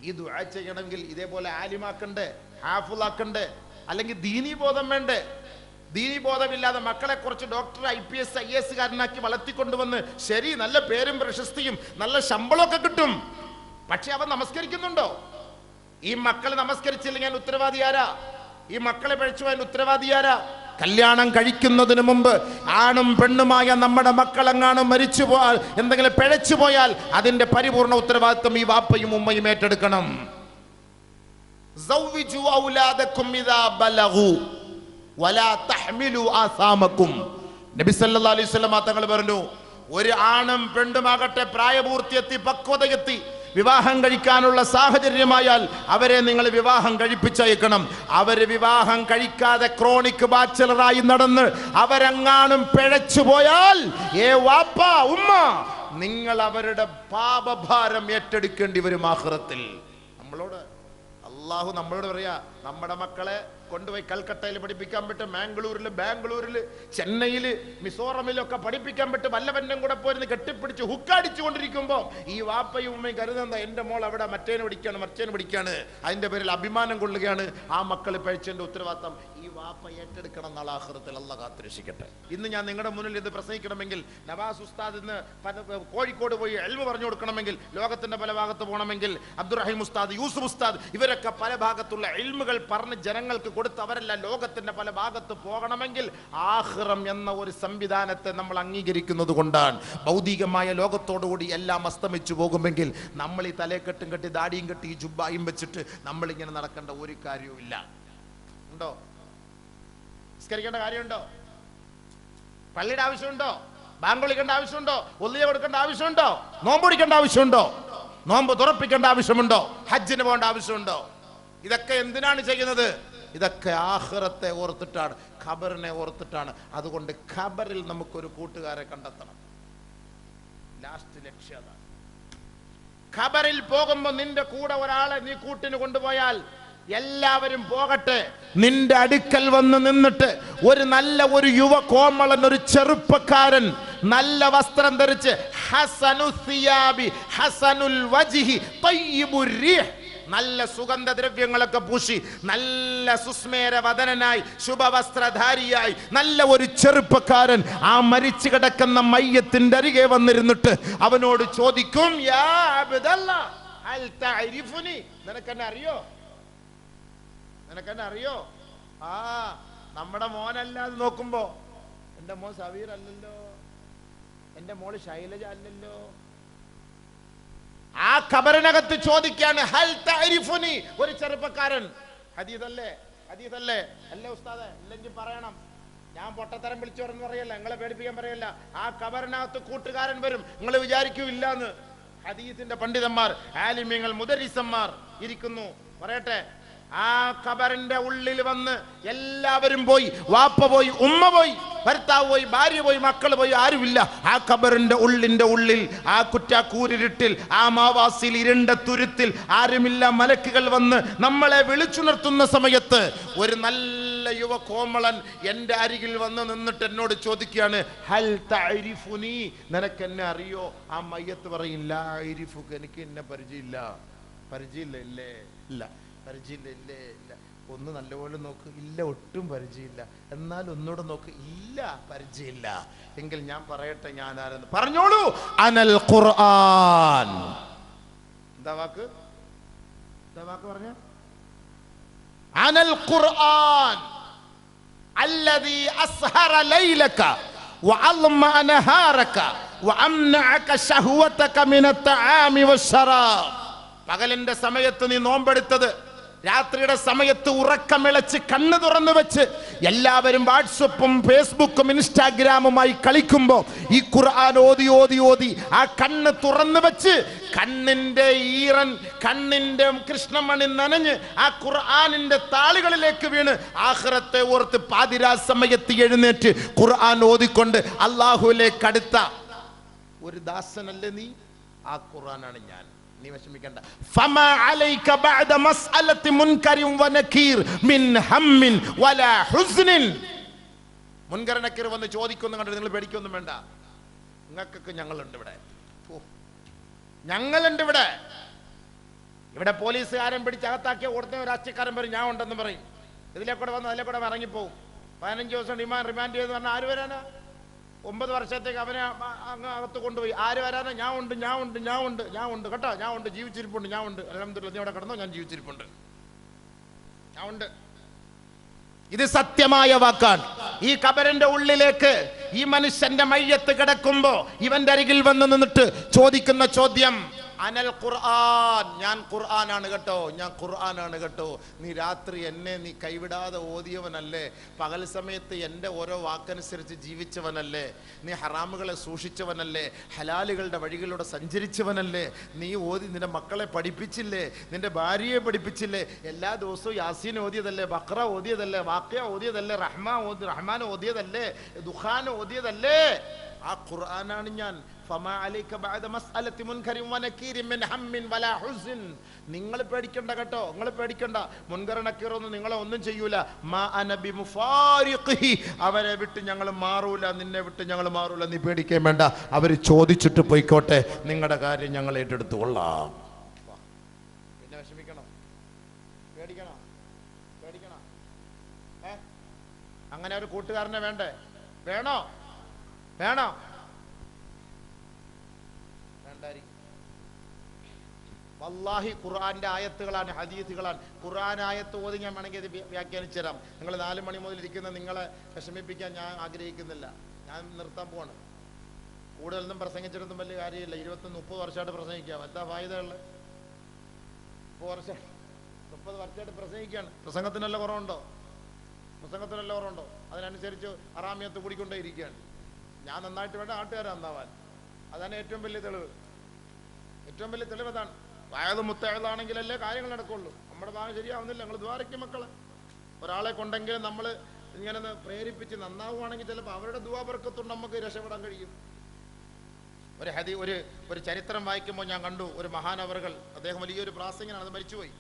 ഈ ദുആ ചെയ്യണമെങ്കിൽ ഇതേപോലെ ആലിമാക്കണ്ടേ ഹാഫുലാക്കണ്ടേ അല്ലെങ്കിൽ ദീനീ ബോധം വേണ്ടേ? ദീനീ ബോധമില്ലാതെ മക്കളെ കുറച്ച് doctor I P S I S കാരനാക്കി വളർത്തിക്കൊണ്ടുവന്ന് ശരി നല്ല പേരും പ്രശസ്തിയും നല്ല ശമ്പളമൊക്കെ കിട്ടും. പക്ഷെ അവൻ നമസ്കരിക്കുന്നുണ്ടോ? ഈ മക്കളെ നമസ്കരിച്ചില്ല ഞാൻ ഉത്തരവാദി ആരാ? ഈ മക്കളെ പഴിച്ചു ഞാൻ ഉത്തരവാദി ആരാ? കല്യാണം കഴിക്കുന്നതിന് മുമ്പ് ആണും പെണ്ണുമായ നമ്മുടെ മക്കളെങ്ങാനും മരിച്ചു പോയാൽ എന്തെങ്കിലും പിഴച്ചു പോയാൽ അതിന്റെ പരിപൂർണ ഉത്തരവാദിത്വം ഈ വാപ്പയും ഉമ്മയും ഏറ്റെടുക്കണം. നബി അലൈഹി തങ്ങൾ പറഞ്ഞു ഒരു ആണും പെണ്ണുമാകട്ടെ പ്രായപൂർത്തിയെത്തി പക്വതയെത്തി വിവാഹം കഴിക്കാനുള്ള സാഹചര്യമായാൽ അവരെ നിങ്ങൾ വിവാഹം കഴിപ്പിച്ചയക്കണം. അവർ വിവാഹം കഴിക്കാതെ ക്രോണിക് ബാച്ചലറായി നടന്ന് അവരെങ്ങാനും പിഴച്ചു പോയാൽ ഏ വാപ്പ ഉമ്മ നിങ്ങൾ അവരുടെ പാപഭാരം ഏറ്റെടുക്കേണ്ടി വരും ആഹ്റത്തിൽ. നമ്മളോട് അള്ളാഹു നമ്മളോട് പറയാ നമ്മുടെ മക്കളെ കൊണ്ടുപോയി കൽക്കട്ടയിൽ പഠിപ്പിക്കാൻ പറ്റും മാംഗ്ലൂരിൽ ബാംഗ്ലൂരിൽ ചെന്നൈയിൽ മിസോറമിലൊക്കെ പഠിപ്പിക്കാൻ പറ്റും വല്ലവന്നം കൂടെ പോയിരുന്ന് കെട്ടിപ്പിടിച്ച് ഹുക്കടിച്ചു കൊണ്ടിരിക്കുമ്പോ ഈ വാപ്പയും ഉമ്മയും കരുതുന്ന എന്റെ മോൾ അവിടെ മറ്റേനെ പിടിക്കാണ് മറ്റേനെ പിടിക്കാണ്. അതിന്റെ പേരിൽ അഭിമാനം കൊള്ളുകയാണ്. ആ മക്കൾ പഴിച്ചതിന്റെ ഉത്തരവാദിത്തം. ഈ വാപ്പ ഏറ്റെടുക്കണം എന്നുള്ള ആഹൃത്തിൽ അല്ല കാത്തിരക്ഷിക്കട്ടെ. ഇന്ന് ഞാൻ നിങ്ങളുടെ മുന്നിൽ ഇത് പ്രസംഗിക്കണമെങ്കിൽ നവാസ് ഉസ്താദ് ഇന്ന് കോഴിക്കോട് പോയി എൽവ് പറഞ്ഞു കൊടുക്കണമെങ്കിൽ ലോകത്തിന്റെ പല ഭാഗത്ത് പോകണമെങ്കിൽ അബ്ദുറഹീം ഉസ്താദ് യൂസുഫ് ഉസ്താദ് ഇവരൊക്കെ പല ഭാഗത്തുള്ള എൽമുകൾ പറഞ്ഞ് ജനങ്ങൾക്ക് കൊടുത്ത് അവരെല്ലാം ലോകത്തിന്റെ പല ഭാഗത്ത് പോകണമെങ്കിൽ ആഹ്റം എന്ന ഒരു സംവിധാനത്തെ നമ്മൾ അംഗീകരിക്കുന്നത് കൊണ്ടാണ്. ഭൗതികമായ ലോകത്തോടുകൂടി എല്ലാം അസ്തമിച്ചു പോകുമെങ്കിൽ നമ്മൾ ഈ തലയെക്കെട്ടും കെട്ടി ദാടിയും കെട്ടി ഈ ജുബായും വെച്ചിട്ട് നമ്മളിങ്ങനെ നടക്കേണ്ട ഒരു കാര്യവും ഇല്ല ഉണ്ടോ? നിസ്കരിക്കേണ്ട കാര്യമുണ്ടോ? പള്ളിയുടെ ആവശ്യമുണ്ടോ? ബാങ്ക് വിളിക്കേണ്ട ആവശ്യമുണ്ടോ? ഒല്ലിയ കൊടുക്കേണ്ട ആവശ്യമുണ്ടോ? നോമ്പ് പിടിക്കേണ്ട ആവശ്യമുണ്ടോ? നോമ്പ് തുറപ്പിക്കേണ്ട ആവശ്യമുണ്ടോ? ഹജ്ജിന് പോകേണ്ട ആവശ്യമുണ്ടോ? ഇതൊക്കെ എന്തിനാണ് ചെയ്യുന്നത്? ഇതൊക്കെ ആഹ്റത്തെ ഓർത്തിട്ടാണ് ഖബറിനെ ഓർത്തിട്ടാണ്. അതുകൊണ്ട് ഖബറിൽ നമുക്കൊരു കൂട്ടുകാരെ കണ്ടെത്തണം. ലാസ്റ്റ് ലക്ഷ്യം ഖബറിൽ പോകുമ്പോൾ നിന്റെ കൂടെ ഒരാളെ നീ കൂട്ടിന് കൊണ്ടുപോയാൽ എല്ലാവരും പോകട്ടെ നിന്റെ അടുക്കൽ വന്ന് നിന്നിട്ട് ഒരു നല്ല ഒരു യുവ കോമളൻ ഒരു ചെറുപ്പക്കാരൻ നല്ല വസ്ത്രം ധരിച്ച് ഹസനു സിയാബി ഹസനുൽ വജിഹി റീഹ് നല്ല സുഗന്ധദ്രവ്യങ്ങളൊക്കെ പൂശി നല്ല സുസ്മേര വദനനായി ശുഭവസ്ത്രധാരിയായി നല്ല ഒരു ചെറുപ്പക്കാരൻ ആ മരിച്ചു കിടക്കുന്ന മയ്യത്തിന്റെ അരികെ വന്നിരുന്നിട്ട് അവനോട് ചോദിക്കും? നിനക്കെന്നെ അറിയോ നിനക്കെന്നെ അറിയോ ആ നമ്മുടെ മോനല്ലാതെ നോക്കുമ്പോ എന്റെ മോൻ സവീർ അല്ലല്ലോ. എന്റെ മോൾ ശൈലജ അല്ലല്ലോ. ആ ഖബറിനകത്ത് ചോദിക്കാണ് ഹൽ തഅരിഫുനി? ഒരു ചെറുപ്പക്കാരൻ. ഹദീദല്ലേ? ഹദീദല്ലേ? അല്ലേ ഉസ്താദെ? ഇല്ലെങ്കിൽ പറയണം. ഞാൻ പൊട്ടത്തരം വിളിച്ചു പറഞ്ഞു പറയല്ല നിങ്ങളെ പേടിപ്പിക്കാൻ പറയല്ല. ആ ഖബറിനകത്ത് കൂട്ടുകാരൻ വരും. നിങ്ങൾ വിചാരിക്കൂല്ല എന്ന് ഹദീസിന്റെ പണ്ഡിതന്മാർ ആലിമ്യങ്ങൾ മുദരിസന്മാർ ഇരിക്കുന്നു. പറയട്ടെ? ആ ഖബറിന്റെ ഉള്ളിൽ വന്ന് എല്ലാവരും പോയി വാപ്പ പോയി ഉമ്മ പോയി ഭർത്താവ് പോയി ഭാര്യ പോയി മക്കൾ പോയി ആരുമില്ല. ആ ഖബറിന്റെ ഉള്ളിന്റെ ഉള്ളിൽ ആ കുറ്റാക്കൂരിരുട്ടിൽ ആ മാവാസിൽ ഇരുണ്ട തുരുത്തിൽ ആരുമില്ല. മലക്കുകൾ വന്ന് നമ്മളെ വിളിച്ചുണർത്തുന്ന സമയത്ത് ഒരു നല്ല യുവ കോമളൻ എന്റെ അരികിൽ വന്ന് നിന്നിട്ട് എന്നോട് ചോദിക്കുകയാണ് ഹൽ തരിഫുനി നിനക്ക് എന്നെ അറിയോ? ആ മയ്യത്ത് പറയില്ല എനിക്ക് എന്നെ പരിചയമില്ല. പരിചയമില്ല ഇല്ലേ? ഇല്ല. പരിചയമില്ല ഇല്ലേ ഇല്ല ഒന്ന് നല്ലപോലെ നോക്ക് ഇല്ല ഒട്ടും പരിചയമില്ല എന്നാൽ ഒന്നുകൂടെ നോക്ക് ഇല്ല പരിചയമില്ല എങ്കിൽ ഞാൻ പറയട്ടെ ഞാൻ ആരെന്ന് പറഞ്ഞോളൂ അനൽ ഖുർആൻ എന്താ വാക്ക് എന്താ വാക്ക് പറഞ്ഞ അനൽ ഖുർആൻ الذي أسهر ليلك وأظمأ نهارك وأمنعك شهوتك من الطعام والشراب പകലിന്റെ സമയത്ത് നീ നോമ്പെടുത്തത് രാത്രിയുടെ സമയത്ത് ഉറക്കമിളച്ച് കണ്ണ് തുറന്നു വെച്ച് എല്ലാവരും വാട്സപ്പും ഫേസ്ബുക്കും ഇൻസ്റ്റാഗ്രാമുമായി കളിക്കുമ്പോൾ ഈ ഖുർആൻ ഓതി ഓതി ഓതി ആ കണ്ണ് തുറന്നു വെച്ച് കണ്ണിന്റെ ഈറൻ കണ്ണിന്റെ കൃഷ്ണമണി നനഞ്ഞ് ആ ഖുർആാനിന്റെ താളുകളിലേക്ക് വീണ് ആഹ്റത്തെ ഓർത്ത് പാതിരാ സമയത്ത് എഴുന്നേറ്റ് ഖുർആൻ ഓതിക്കൊണ്ട് അള്ളാഹുലേക്ക് അടുത്ത ഒരു ദാസനല്ലേ നീ? ആ ഖുർആനാണ് ഞാൻ. നീ വിഷമിക്കണ്ട. ഫമ അലൈക ബഅദ മസ്അലത്തി മുൻകരിം വനകീർ മിൻ ഹമ്മിൻ വലാ ഹുസ്നിൻ. മുൻകർ നക്കീർ വന്ന് ചോദിക്കുന്നു കണ്ടിട്ട് നിങ്ങൾ പേടിക്കൊന്നും വേണ്ട. നിങ്ങൾക്കൊക്കെ ഞങ്ങളുണ്ട് ഇവിടെ. ഞങ്ങളുണ്ട് ഇവിടെ. ഇവിടെ പോലീസുകാരൻ പിടിച്ച് അകത്താക്കിയ ഉടനെ രാഷ്ട്രീയക്കാരൻ പറയും ഞാൻ ഉണ്ടെന്ന് പറയും. ഇതിലെ കൂടെ വന്ന് അതിലെ കൂടെ ഇറങ്ങിപ്പോവും. പതിനഞ്ച് ദിവസം ഡിമാൻഡ് റിമാൻഡ് ചെയ്ത് പറഞ്ഞാൽ ആര് വരാനാ? ഒമ്പത് വർഷത്തേക്ക് അവനെ അങ്ങ് അകത്ത് കൊണ്ടുപോയി. ആര് വരാനോ? ഞാൻ ഉണ്ട് ഞാൻ ഉണ്ട് ഞാൻ ഉണ്ട് ഞാൻ ഉണ്ട്. കേട്ടോ? ഞാൻ ഉണ്ട് ജീവിച്ചിരിപ്പുണ്ട് ഞാൻ ഉണ്ട്. അലഹമ്മദില്ല നീ അവിടെ കിടന്നോ? ഞാൻ ജീവിച്ചിരിപ്പുണ്ട്. ഞാൻ ഉണ്ട്. ഇത് സത്യമായ വാക്കാണ്. ഈ കബരന്റെ ഉള്ളിലേക്ക് ഈ മനുഷ്യന്റെ മയ്യത്ത് കിടക്കുമ്പോ ഇവന്റെ അരികിൽ വന്ന് നിന്നിട്ട് ചോദിക്കുന്ന ചോദ്യം അനൽ ഖുർആൻ. ഞാൻ ഖുർആനാണ് കേട്ടോ ഞാൻ ഖുർആനാണ് കേട്ടോ. നീ രാത്രി എന്നെ നീ കൈവിടാതെ ഓതിയവനല്ലേ? പകൽ സമയത്ത് എന്റെ ഓരോ വാക്കനുസരിച്ച് ജീവിച്ചവനല്ലേ? നീ ഹറാമുകളെ സൂക്ഷിച്ചവനല്ലേ? ഹലാലുകളുടെ വഴികളിലൂടെ സഞ്ചരിച്ചവനല്ലേ? നീ ഓതി നിന്റെ മക്കളെ പഠിപ്പിച്ചില്ലേ? നിന്റെ ഭാര്യയെ പഠിപ്പിച്ചില്ലേ? എല്ലാ ദിവസവും യാസീൻ ഓതിയതല്ലേ? ബക്ര ഓതിയതല്ലേ? വാക്യ ഓതിയതല്ലേ? റഹ്മാൻ ഓതി റഹ്മാൻ ഓതിയതല്ലേ? ദുഖാൻ ഓതിയതല്ലേ ആ ഖുർആനാണ് ഞാൻ. നിങ്ങൾ പേടിക്കണ്ട കേട്ടോ നിങ്ങൾ പേടിക്കണ്ട. ഒന്നും നിങ്ങളെ ഒന്നും ചെയ്യൂല. അവരെ വിട്ട് ഞങ്ങൾ മാറൂല നിന്നെ വിട്ട് ഞങ്ങൾ മാറൂല നീ പേടിക്കാൻ വേണ്ട. അവർ ചോദിച്ചിട്ട് പോയിക്കോട്ടെ നിങ്ങളുടെ കാര്യം ഞങ്ങൾ ഏറ്റെടുത്തു കൊള്ളാം. പിന്നെ വിഷമിക്കണം. പേടിക്കണോ. പേടിക്കണോ. അങ്ങനെ ഒരു കൂട്ടുകാരനെ വേണ്ടേ? വേണോ? വേണോ? വല്ലാഹി ഖുർആന്റെ ആയത്തുകളാണ് ഹദീസുകളാണ്. ഖുർആൻ ആയത്ത് ഓതി ഞാൻ വേണമെങ്കിൽ അത് വ്യാഖ്യാനിച്ചു തരാം. നിങ്ങൾ നാല് മണി മുതൽ ഇരിക്കുന്ന നിങ്ങളെ വിഷമിപ്പിക്കാൻ ഞാൻ ആഗ്രഹിക്കുന്നില്ല. ഞാൻ നിർത്താൻ പോവാണ്. കൂടുതലൊന്നും പ്രസംഗിച്ചിടത്തും വലിയ കാര്യമില്ല. ഇരുപത്തൊന്ന് മുപ്പത് വർഷമായിട്ട് പ്രസംഗിക്കാം എന്താ ഫായത ഉള്ളത്? മുപ്പത് വർഷം മുപ്പത് വർഷമായിട്ട് പ്രസംഗിക്കുകയാണ്. പ്രസംഗത്തിനല്ല കുറവുണ്ടോ? പ്രസംഗത്തിനല്ല ഉണ്ടോ അതിനനുസരിച്ച് അറാമിയത്ത് കൂടിക്കൊണ്ടേ ഇരിക്കുകയാണ് ഞാൻ നന്നായിട്ട് വേണ്ട ആട്ടുകാരാ നന്നാവാൻ അതാണ് ഏറ്റവും വലിയ തെളിവ്. ഏറ്റവും വലിയ തെളിവ് അതാണ്. വയത് മുത്തയതാണെങ്കിലല്ലേ കാര്യങ്ങൾ നടക്കുള്ളൂ. നമ്മുടെ ഭാഗം ശരിയാവുന്നില്ല. ഞങ്ങൾ ദ്വാരയ്ക്ക് മക്കളെ. ഒരാളെ കൊണ്ടെങ്കിൽ നമ്മൾ ഇങ്ങനെ പ്രേരിപ്പിച്ച് നന്നാവുകയാണെങ്കിൽ ചിലപ്പോൾ അവരുടെ ദ്വാപർക്കത്തുണ്ട് നമുക്ക് രക്ഷപ്പെടാൻ കഴിയും. ഒരു ഹതി ഒരു ഒരു ചരിത്രം വായിക്കുമ്പോൾ ഞാൻ കണ്ടു. ഒരു മഹാനവറുകൾ അദ്ദേഹം വലിയൊരു പ്രാസംഗനാണ് അത് മരിച്ചുപോയി.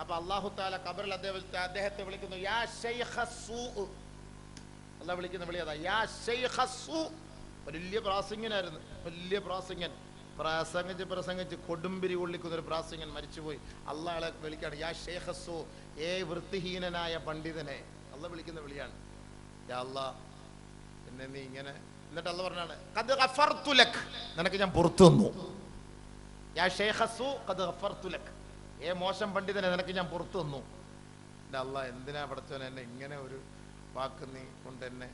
അപ്പൊ അള്ളാഹു താല കബറിൽ അദ്ദേഹത്തെ അദ്ദേഹത്തെ വിളിക്കുന്നു യാ അല്ല വിളിക്കുന്ന വിളി അതാ യാ വലിയ പ്രാസംഗനായിരുന്നു വലിയ പ്രാസംഗൻ പ്രസംഗിച്ച് പ്രസംഗിച്ച് കൊടുമ്പിരി കൊള്ളിക്കുന്ന ഒരു പ്രാസംഗൻ മരിച്ചുപോയി അള്ളാളെ വിളിക്കാണ് യാ ഷേഖസു ഏ വൃത്തിഹീനനായ പണ്ഡിതനെ അള്ള വിളിക്കുന്ന വിളിയാണ് യാ അല്ലാ പിന്നെ നീ ഇങ്ങനെ എന്നിട്ട് അല്ല പറഞ്ഞാണ് "ഖദ് ഗഫർതു ലക്." നിനക്ക് ഞാൻ പുറത്തു തന്നു യാ ഷേഖസു ഖദ് ഗഫർതു ലക്. ഏ മോശം പണ്ഡിതനെ നിനക്ക് ഞാൻ പുറത്തു തന്നു. എന്റെ അല്ല എന്തിനാ പഠിച്ചവൻ എന്നെ ഇങ്ങനെ ഒരു വാക്ക് നീ കൊണ്ട് എന്നെ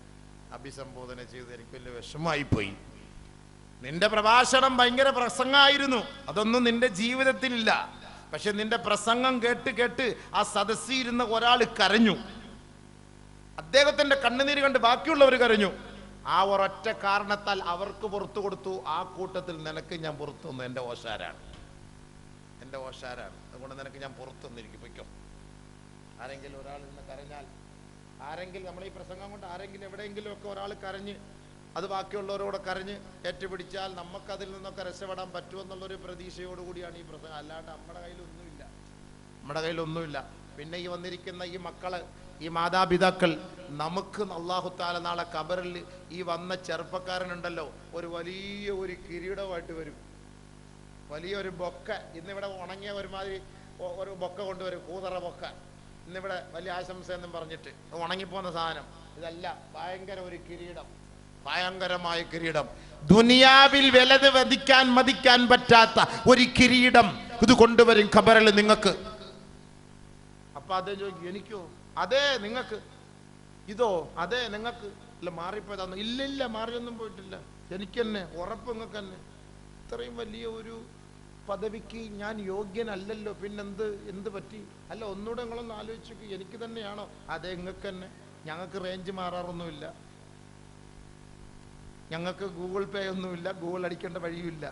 അഭിസംബോധന ചെയ്ത് എനിക്ക് വലിയ വിഷമമായിപ്പോയി. പോയി നിന്റെ പ്രഭാഷണം ഭയങ്കര പ്രസംഗമായിരുന്നു. അതൊന്നും നിന്റെ ജീവിതത്തിലില്ല. പക്ഷെ നിന്റെ പ്രസംഗം കേട്ട് കേട്ട് ആ സദസ്സിരുന്ന ഒരാൾ കരഞ്ഞു. അദ്ദേഹത്തിന്റെ കണ്ണുനീര് കണ്ട് ബാക്കിയുള്ളവർ കരഞ്ഞു. ആ ഒരൊറ്റ കാരണത്താൽ അവർക്ക് പുറത്തു കൊടുത്തു. ആ കൂട്ടത്തിൽ നിനക്ക് ഞാൻ പുറത്തു തന്നു. എന്റെ ഓശാരാണ്. എന്റെ ഓശാരാണ്. അതുകൊണ്ട് നിനക്ക് ഞാൻ പുറത്തു തന്നിരിക്കും പൊയ്ക്കോ. ആരെങ്കിലും ഒരാൾ ഇന്ന് കരഞ്ഞാൽ ആരെങ്കിലും നമ്മൾ ഈ പ്രസംഗം കൊണ്ട് ആരെങ്കിലും എവിടെയെങ്കിലും ഒക്കെ ഒരാൾ കരഞ്ഞ് അത് ബാക്കിയുള്ളവരോട് കരഞ്ഞ് ഏറ്റുപിടിച്ചാൽ നമുക്കതിൽ നിന്നൊക്കെ രക്ഷപ്പെടാൻ പറ്റുമെന്നുള്ളൊരു പ്രതീക്ഷയോട് കൂടിയാണ് ഈ പ്രസംഗം. അല്ലാണ്ട് നമ്മുടെ കയ്യിലൊന്നുമില്ല നമ്മുടെ കയ്യിലൊന്നുമില്ല പിന്നെ ഈ വന്നിരിക്കുന്ന ഈ മക്കൾ ഈ മാതാപിതാക്കൾ നമുക്ക് അള്ളാഹുത്താല നാളെ കബറിൽ ഈ വന്ന ചെറുപ്പക്കാരനുണ്ടല്ലോ ഒരു വലിയ ഒരു കിരീടമായിട്ട് വരും. വലിയൊരു ബൊക്ക. ഇന്നിവിടെ ഉണങ്ങിയ ഒരുമാതിരി ഒരു ബൊക്ക കൊണ്ടുവരും. കൂതറ ബൊക്ക. ഇന്നിവിടെ വലിയ ആശംസ എന്നും പറഞ്ഞിട്ട്. ഉണങ്ങിപ്പോന്ന സാധനം. ഇതല്ല ഭയങ്കര ഒരു കിരീടം. ഭയങ്കരമായ കിരീടം. ദുനിയാവിൽ വിലത് വധിക്കാൻ മതിക്കാൻ പറ്റാത്ത ഒരു കിരീടം ഇത് കൊണ്ടുവരും ഖബറിൽ നിങ്ങൾക്ക്. അപ്പൊ അതേ ചോദിക്കും എനിക്കോ? അതെ നിങ്ങൾക്ക്. ഇതോ? അതെ നിങ്ങൾക്ക്. ഇല്ല മാറിപ്പോയതാന്ന് ഇല്ല ഇല്ല മാറിയൊന്നും പോയിട്ടില്ല. എനിക്ക് തന്നെ ഉറപ്പ് നിങ്ങൾക്ക് തന്നെ ഇത്രയും വലിയ ഒരു പദവിക്ക് ഞാൻ യോഗ്യനല്ലല്ലോ പിന്നെന്ത് എന്ത് പറ്റി? അല്ല ഒന്നുകൂടെ നിങ്ങളൊന്ന് ആലോചിച്ചു എനിക്ക് തന്നെയാണോ? അതെ നിങ്ങൾക്ക് തന്നെ. ഞങ്ങൾക്ക് റേഞ്ച് മാറാറൊന്നുമില്ല. ഞങ്ങൾക്ക് ഗൂഗിൾ പേ ഒന്നുമില്ല ഗൂഗിൾ അടിക്കേണ്ട വഴിയുമില്ല.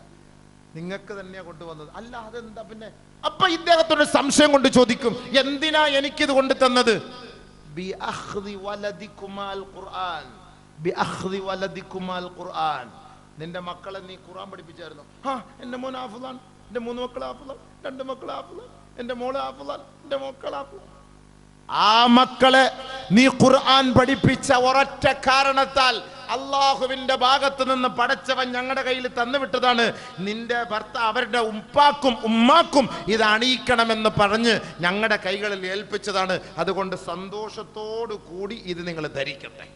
നിങ്ങൾക്ക് തന്നെയാണ് കൊണ്ടുവന്നത്. അല്ല അതെന്താ പിന്നെ? അപ്പൊ ഇദ്ദേഹത്തോട് സംശയം കൊണ്ട് ചോദിക്കും എന്തിനാ എനിക്കിത് കൊണ്ട് തന്നത്. നിന്റെ മക്കളെ നീ ഖുർആൻ പഠിപ്പിച്ചായിരുന്നു? ആ എന്റെ മോൻ ആഫുലാൻ എന്റെ മൂന്ന് മക്കൾ ആഫുലാൻ രണ്ട് മക്കൾ ആഫുലാൻ എന്റെ മോൾ ആഫുലാൻ എന്റെ മക്കൾ ആഫുലാൻ ആ മക്കളെ നീ ഖുർആൻ പഠിപ്പിച്ച ഒരൊറ്റ കാരണത്താൽ അള്ളാഹുവിന്റെ ഭാഗത്ത് നിന്ന് പടച്ചവൻ ഞങ്ങളുടെ കയ്യിൽ തന്നുവിട്ടതാണ്. നിന്റെ ഭർത്ത അവരുടെ ഉപ്പാക്കും ഉമ്മാക്കും ഇത് അണിയിക്കണമെന്ന് പറഞ്ഞ് ഞങ്ങളുടെ കൈകളിൽ ഏൽപ്പിച്ചതാണ്. അതുകൊണ്ട് സന്തോഷത്തോടു കൂടി ഇത് നിങ്ങൾ ധരിക്കട്ടെ.